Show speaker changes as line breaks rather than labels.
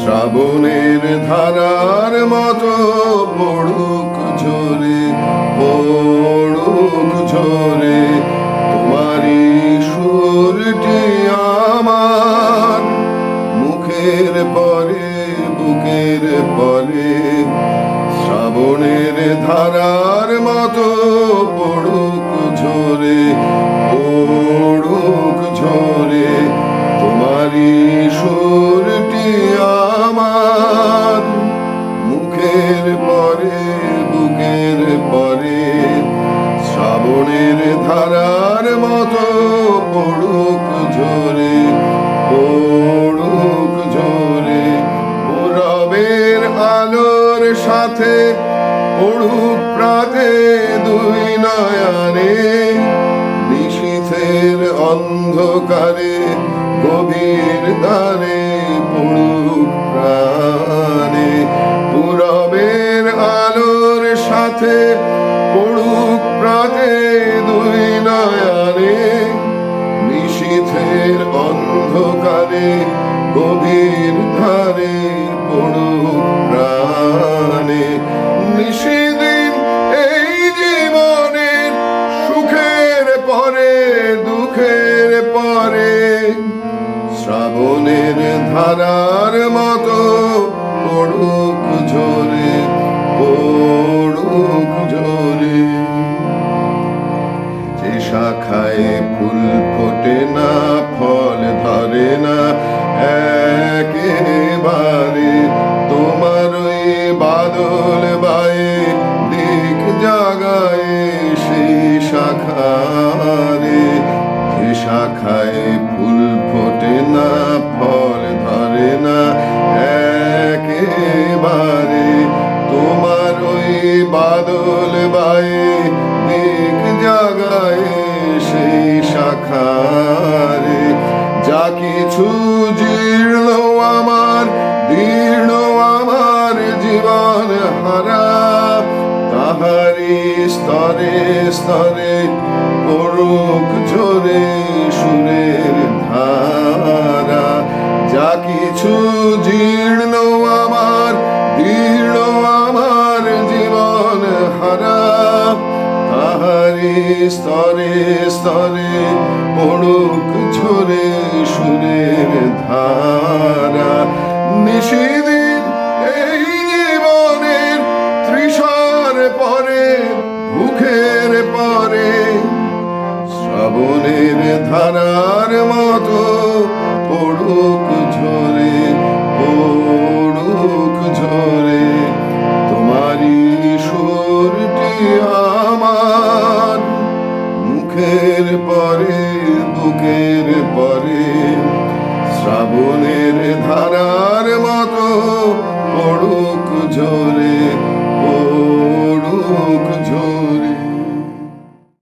শ্রাবণের ধারার মতো পড়ুক ঝরে পড়ুক ঝরে, তোমারই সুরটি আমার। মুখের পরে, বুকের পরে, শ্রাবণের ধারার মতো মুখের পরে, বুকের পরে, শ্রাবণের ধারার মতো পড়ুক ঝরে পড়ুক ঝরে রবের আলোর সাথে পড়ুক প্রাতে দুই নয়নে, নিশীথের অন্ধকারে গভীর দ্বারে পড়ুক প্রাণে সাথে পড়ুক প্রাতে দুই নয়নে নিশীথের অন্ধকারে, গভীর ধারে পড়ুক প্রাণে। নিশিদিন এই জীবনের সুখের পরে, দুঃখের পরে, শ্রাবণের ধারার মতো বাদল বায়ে দিক জাগায় সেই শাখারে। শাখায় ফুল ফোটে না ফল জীবন হারা তাহারি স্তরে স্তরে পড়ুক ঝরে সুরের ধারা। যা কিছু জীর্ণ আমার দীর্ণ আমার জীবন হারা। তাহারি স্তরে স্তরে পড়ুক ঝরে সুরের ধারা। নিশিদিন মুখের পরে শ্রাবণের ধারার মতো পড়ুক ঝরে পড়ুক ঝরে। তোমারই সুরটি আমার মুখের পরে, বুকের পরে। শ্রাবণের ধারার মতো পড়ুক ঝরে